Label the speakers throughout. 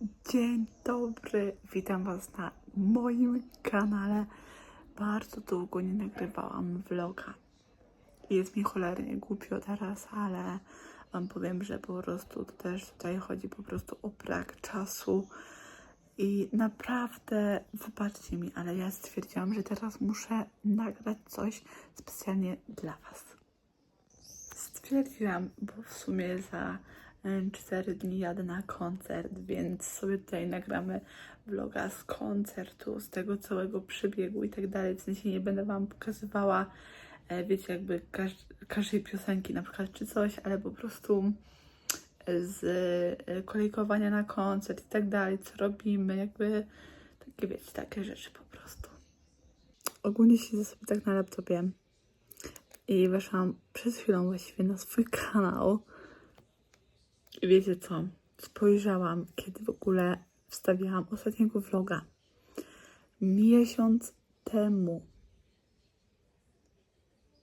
Speaker 1: Dzień dobry, witam Was na moim kanale. Bardzo długo nie nagrywałam vloga. Jest mi cholernie głupio teraz, ale Wam powiem, że po prostu też tutaj chodzi po prostu o brak czasu. I naprawdę, wybaczcie mi, ale ja stwierdziłam, że teraz muszę nagrać coś specjalnie dla Was. Stwierdziłam, bo w sumie za 4 dni jadę na koncert, więc sobie tutaj nagramy vloga z koncertu, z tego całego przebiegu i tak dalej. W sensie nie będę Wam pokazywała, e, wiecie, jakby każ każdej piosenki na przykład czy coś, ale po prostu z e, kolejkowania na koncert i tak dalej, co robimy, jakby takie, wiecie, takie rzeczy po prostu. Ogólnie siedzę sobie tak na laptopie i weszłam przed chwilą właściwie na swój kanał. I wiecie co? Spojrzałam, kiedy w ogóle wstawiałam ostatniego vloga. Miesiąc temu.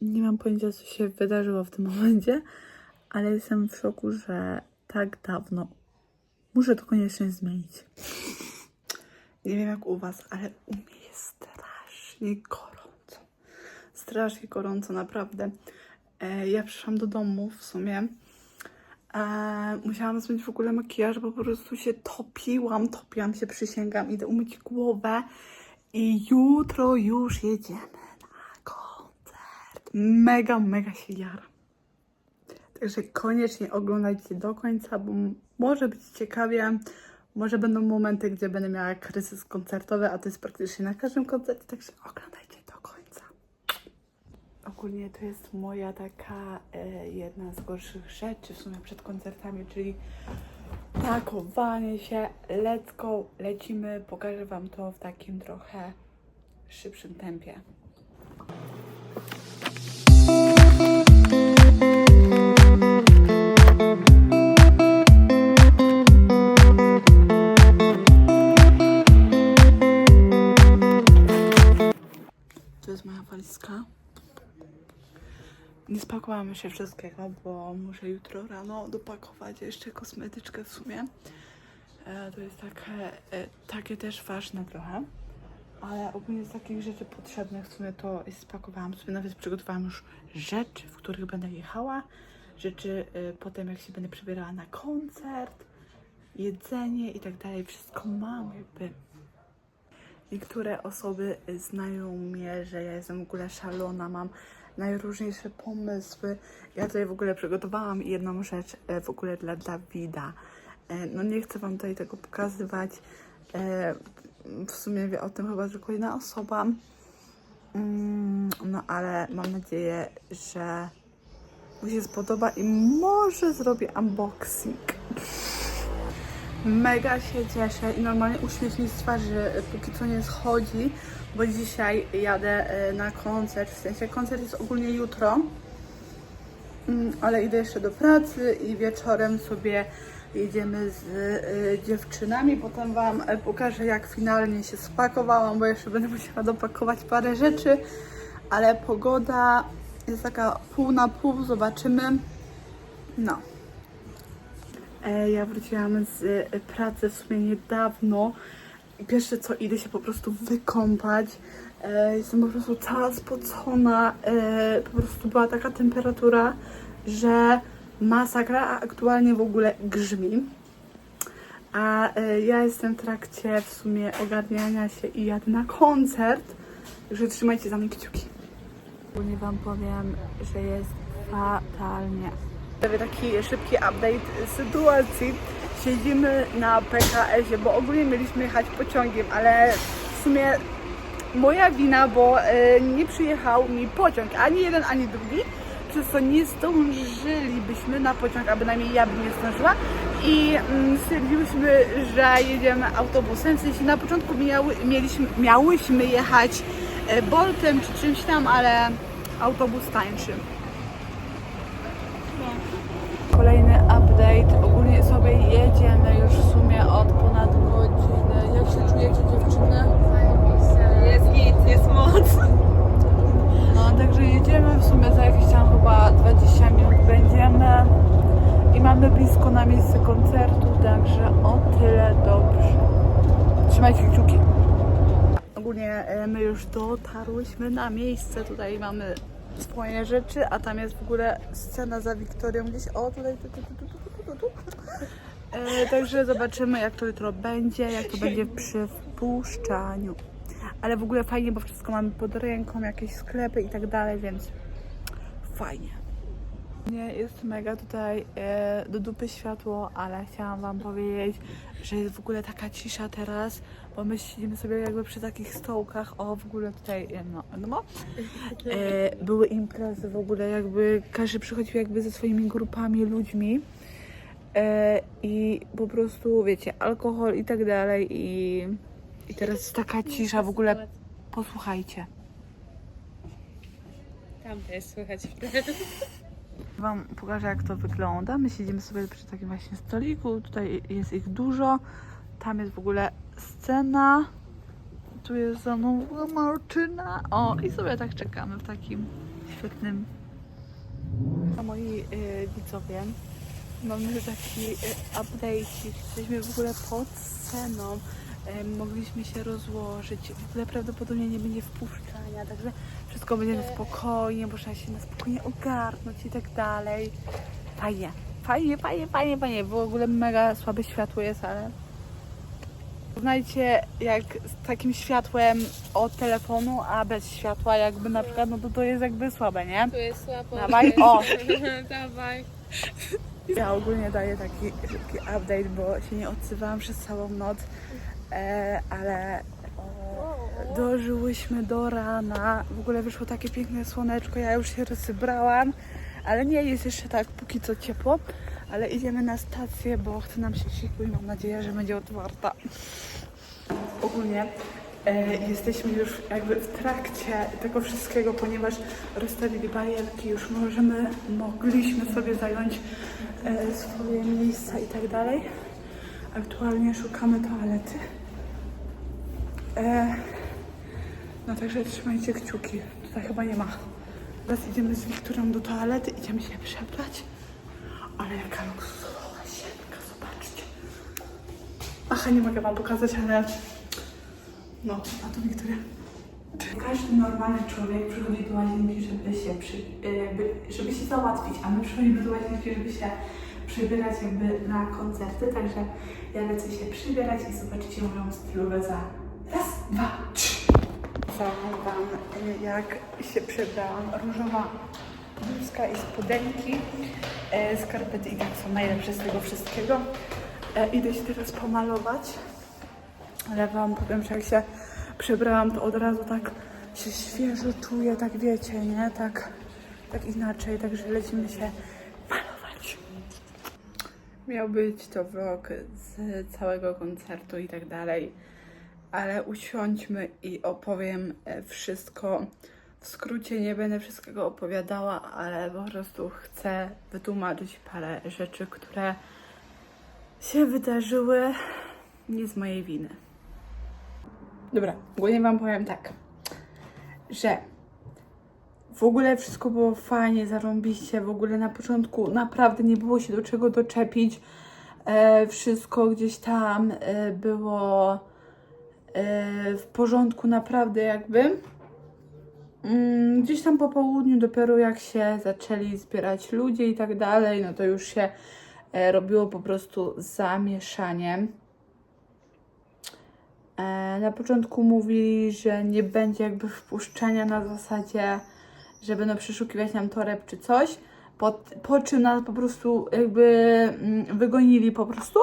Speaker 1: Nie mam pojęcia, co się wydarzyło w tym momencie, ale jestem w szoku, że tak dawno. Muszę to koniecznie zmienić. Nie wiem jak u Was, ale u mnie jest strasznie gorąco. Strasznie gorąco, naprawdę. E, ja przyszłam do domu w sumie. E, musiałam zmienić w ogóle makijaż, bo po prostu się topiłam, topiłam się, przysięgam. Idę umyć głowę i jutro już jedziemy na koncert. Mega, mega się jaram. Także koniecznie oglądajcie do końca, bo może być ciekawie. Może będą momenty, gdzie będę miała kryzys koncertowy, a to jest praktycznie na każdym koncercie, także oglądajcie. Ogólnie to jest moja taka e, jedna z gorszych rzeczy w sumie przed koncertami, czyli pakowanie się. Let's go, lecimy. Pokażę Wam to w takim trochę szybszym tempie. Nie spakowałam jeszcze wszystkiego, bo muszę jutro rano dopakować jeszcze kosmetyczkę w sumie. E, to jest takie, e, takie też ważne trochę. Ale ogólnie z takich rzeczy potrzebnych w sumie to spakowałam sobie, nawet przygotowałam już rzeczy, w których będę jechała. Rzeczy e, potem jak się będę przebierała na koncert, jedzenie i tak dalej. Wszystko mam jakby. Niektóre osoby znają mnie, że ja jestem w ogóle szalona, mam najróżniejsze pomysły. Ja tutaj w ogóle przygotowałam jedną rzecz e, w ogóle dla Dawida. E, No nie chcę Wam tutaj tego pokazywać. E, W sumie wie o tym chyba tylko jedna osoba. Mm, No ale mam nadzieję, że mu się spodoba i może zrobię unboxing. Mega się cieszę i normalnie uśmiech mi z twarzy e, póki co nie schodzi, bo dzisiaj jadę e, na koncert, w sensie koncert jest ogólnie jutro, Mm, ale idę jeszcze do pracy i wieczorem sobie jedziemy z e, dziewczynami, potem Wam pokażę jak finalnie się spakowałam, bo jeszcze będę musiała dopakować parę rzeczy, ale pogoda jest taka pół na pół, zobaczymy. No. Ja wróciłam z e, pracy w sumie niedawno. I Pierwsze co, idę się po prostu wykąpać. E, Jestem po prostu cała spocona. E, Po prostu była taka temperatura, że masakra, a aktualnie w ogóle grzmi. A e, ja jestem w trakcie w sumie ogarniania się i jadę na koncert. Także trzymajcie za mnie kciuki. Ogólnie Wam powiem, że jest fatalnie. Zrobię taki szybki update sytuacji. Siedzimy na PKS-ie, bo ogólnie mieliśmy jechać pociągiem, ale w sumie moja wina, bo e, nie przyjechał mi pociąg, ani jeden, ani drugi, przez co nie zdążylibyśmy na pociąg, a bynajmniej ja bym nie zdążyła i mm, stwierdziłyśmy, że jedziemy autobusem, w sensie na początku miały, mieliśmy, miałyśmy jechać e, Boltem czy czymś tam, ale autobus tańszy. Jedziemy już w sumie od ponad godziny. Jak się czujecie dziewczyny?
Speaker 2: Jest git, jest moc.
Speaker 1: No, także jedziemy w sumie za jakieś tam chyba 20 minut będziemy i mamy blisko na miejsce koncertu, także o tyle dobrze. Trzymajcie kciuki. Ogólnie e, my już dotarłyśmy na miejsce, tutaj mamy swoje rzeczy, a tam jest w ogóle scena za Wiktorią gdzieś. O, tutaj, tu, tu, tu, tu, tu, tu, tu. E, także zobaczymy, jak to jutro będzie, jak to będzie przy wpuszczaniu. Ale w ogóle fajnie, bo wszystko mamy pod ręką, jakieś sklepy i tak dalej, więc fajnie. Nie, jest mega tutaj e, do dupy światło, ale chciałam wam powiedzieć, że jest w ogóle taka cisza teraz, bo my siedzimy sobie jakby przy takich stołkach, o w ogóle tutaj, e, no, no e, były imprezy w ogóle, jakby każdy przychodził jakby ze swoimi grupami, ludźmi i po prostu, wiecie, alkohol i tak dalej i, i teraz jest taka cisza, w ogóle posłuchajcie.
Speaker 2: Tam też słychać.
Speaker 1: Wam pokażę jak to wygląda. My siedzimy sobie przy takim właśnie stoliku. Tutaj jest ich dużo. Tam jest w ogóle scena. Tu jest za mną Martyna. O, i sobie tak czekamy w takim świetnym. A moi y, widzowie, mamy taki y, update. Jesteśmy w ogóle pod sceną. Mogliśmy się rozłożyć. W ogóle prawdopodobnie nie będzie wpuszczania, także wszystko będzie na spokojnie, można się na spokojnie ogarnąć i tak dalej. Fajnie, fajnie, fajnie, fajnie, fajnie. W ogóle mega słabe światło jest, ale Poznajcie jak z takim światłem od telefonu, a bez światła jakby na przykład, no to to jest jakby słabe, nie?
Speaker 2: Tu jest słabo.
Speaker 1: Dawaj, o!
Speaker 2: Dawaj.
Speaker 1: Ja ogólnie daję taki szybki update, bo się nie odzywałam przez całą noc, e, ale o, dożyłyśmy do rana. W ogóle wyszło takie piękne słoneczko, ja już się rozsybrałam, ale nie jest jeszcze tak póki co ciepło, ale idziemy na stację, bo chce nam się siku i mam nadzieję, że będzie otwarta. Ogólnie e, jesteśmy już jakby w trakcie tego wszystkiego, ponieważ rozstawili barierki, już możemy, mogliśmy sobie zająć e, swoje miejsca i tak dalej. Aktualnie szukamy toalety. E, no także trzymajcie kciuki. Tutaj chyba nie ma. Teraz idziemy z Wiktorem do toalety, idziemy się przebrać. Ale jaka luksusowa łazienka, zobaczcie. Aha, nie mogę wam pokazać, ale no, a to Wiktoria. Każdy normalny człowiek przychodzi do łazienki, żeby się, przy, e, jakby, żeby się załatwić, a my przychodzimy do łazienki, żeby się przybierać jakby na koncerty, także ja lecę się przybierać i zobaczycie moją stylówę za raz, dwa, trzy. Powiem wam, e, jak się przebrałam. Różowa bluzka i spodenki, e, skarpety i tak są najlepsze z tego wszystkiego. E, idę się teraz pomalować. Ale wam powiem, że jak się przebrałam, to od razu tak się świeżo czuję, tak wiecie, nie? Tak, tak inaczej, także lecimy się malować. Miał być to vlog z całego koncertu i tak dalej, ale usiądźmy i opowiem e, wszystko. W skrócie nie będę wszystkiego opowiadała, ale po prostu chcę wytłumaczyć parę rzeczy, które się wydarzyły nie z mojej winy. Dobra, ogólnie Wam powiem tak, że w ogóle wszystko było fajnie, zarąbiście, w ogóle na początku naprawdę nie było się do czego doczepić, e, wszystko gdzieś tam e, było e, w porządku naprawdę jakby. Mm, Gdzieś tam po południu dopiero jak się zaczęli zbierać ludzie i tak dalej, no to już się e, robiło po prostu zamieszanie. E, Na początku mówili, że nie będzie jakby wpuszczenia na zasadzie, że będą przeszukiwać nam toreb czy coś, po, po czym nas po prostu jakby mm, wygonili po prostu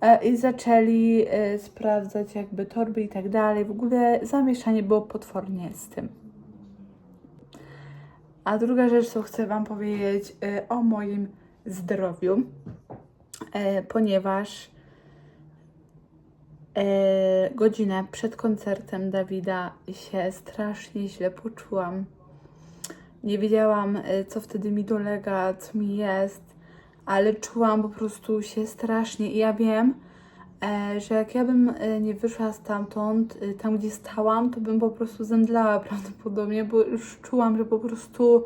Speaker 1: e, i zaczęli e, sprawdzać jakby torby i tak dalej. W ogóle zamieszanie było potwornie z tym. A druga rzecz, co chcę Wam powiedzieć o moim zdrowiu, ponieważ godzinę przed koncertem Dawida się strasznie źle poczułam. Nie wiedziałam, e, co wtedy mi dolega, co mi jest, ale czułam po prostu się strasznie. I ja wiem, e, że jak ja bym e, nie wyszła stamtąd, e, tam gdzie stałam, to bym po prostu zemdlała prawdopodobnie, bo już czułam, że po prostu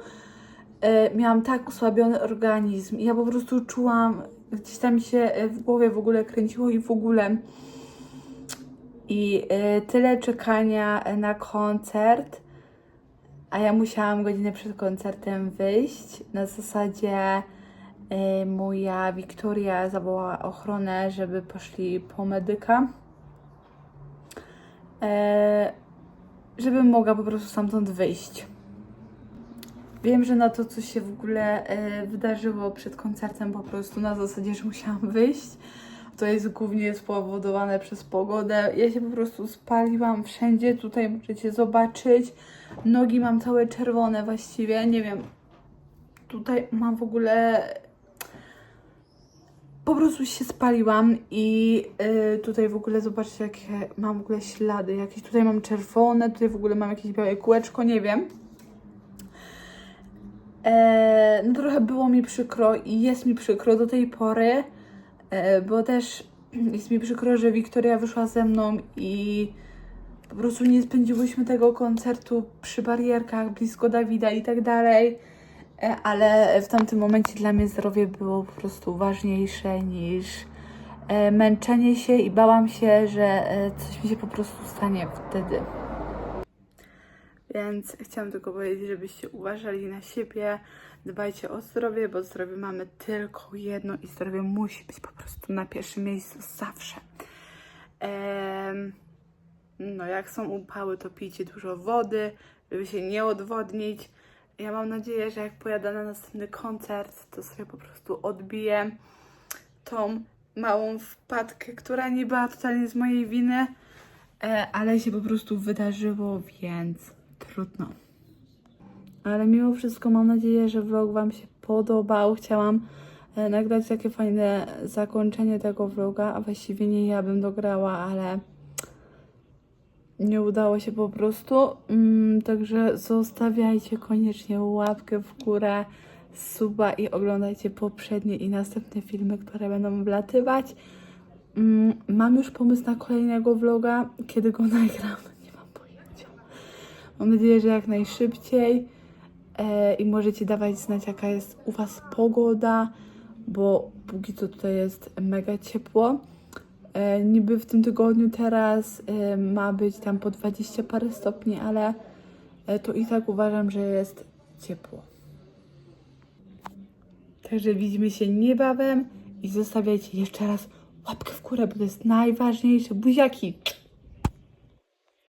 Speaker 1: e, miałam tak osłabiony organizm. I ja po prostu czułam gdzieś tam się e, w głowie w ogóle kręciło i w ogóle. I e, tyle czekania na koncert, a ja musiałam godzinę przed koncertem wyjść. Na zasadzie e, moja Wiktoria zawołała ochronę, żeby poszli po medyka. E, żebym mogła po prostu stamtąd wyjść. Wiem, że na to, co się w ogóle wydarzyło przed koncertem, po prostu na zasadzie, że musiałam wyjść, to jest głównie spowodowane przez pogodę. Ja się po prostu spaliłam wszędzie, tutaj możecie zobaczyć. Nogi mam całe czerwone właściwie, nie wiem. Tutaj mam w ogóle. Po prostu się spaliłam i y, tutaj w ogóle zobaczcie, jakie mam w ogóle ślady. Jakieś tutaj mam czerwone, tutaj w ogóle mam jakieś białe kółeczko, nie wiem. E, no trochę było mi przykro i jest mi przykro do tej pory, bo też jest mi przykro, że Wiktoria wyszła ze mną i po prostu nie spędziłyśmy tego koncertu przy barierkach, blisko Dawida i tak dalej. E, Ale w tamtym momencie dla mnie zdrowie było po prostu ważniejsze niż e, męczenie się i bałam się, że e, coś mi się po prostu stanie wtedy. Więc chciałam tylko powiedzieć, żebyście uważali na siebie, dbajcie o zdrowie, bo zdrowie mamy tylko jedno i zdrowie musi być po prostu na pierwszym miejscu zawsze. Em, no, jak są upały, to pijcie dużo wody, żeby się nie odwodnić. Ja mam nadzieję, że jak pojadę na następny koncert, to sobie po prostu odbiję tą małą wpadkę, która nie była totalnie z mojej winy, e, ale się po prostu wydarzyło, więc trudno. Ale mimo wszystko mam nadzieję, że vlog Wam się podobał. Chciałam e, nagrać takie fajne zakończenie tego vloga, a właściwie nie ja bym dograła, ale nie udało się po prostu. Mm, także zostawiajcie koniecznie łapkę w górę, suba i oglądajcie poprzednie i następne filmy, które będą wlatywać. Mm, mam już pomysł na kolejnego vloga. Kiedy go nagram, nie mam pojęcia. Mam nadzieję, że jak najszybciej. E, I możecie dawać znać, jaka jest u Was pogoda, bo póki co tutaj jest mega ciepło. E, niby w tym tygodniu teraz e, ma być tam po 20 parę stopni, ale to i tak uważam, że jest ciepło. Także widzimy się niebawem i zostawiajcie jeszcze raz łapkę w górę, bo to jest najważniejsze. Buziaki!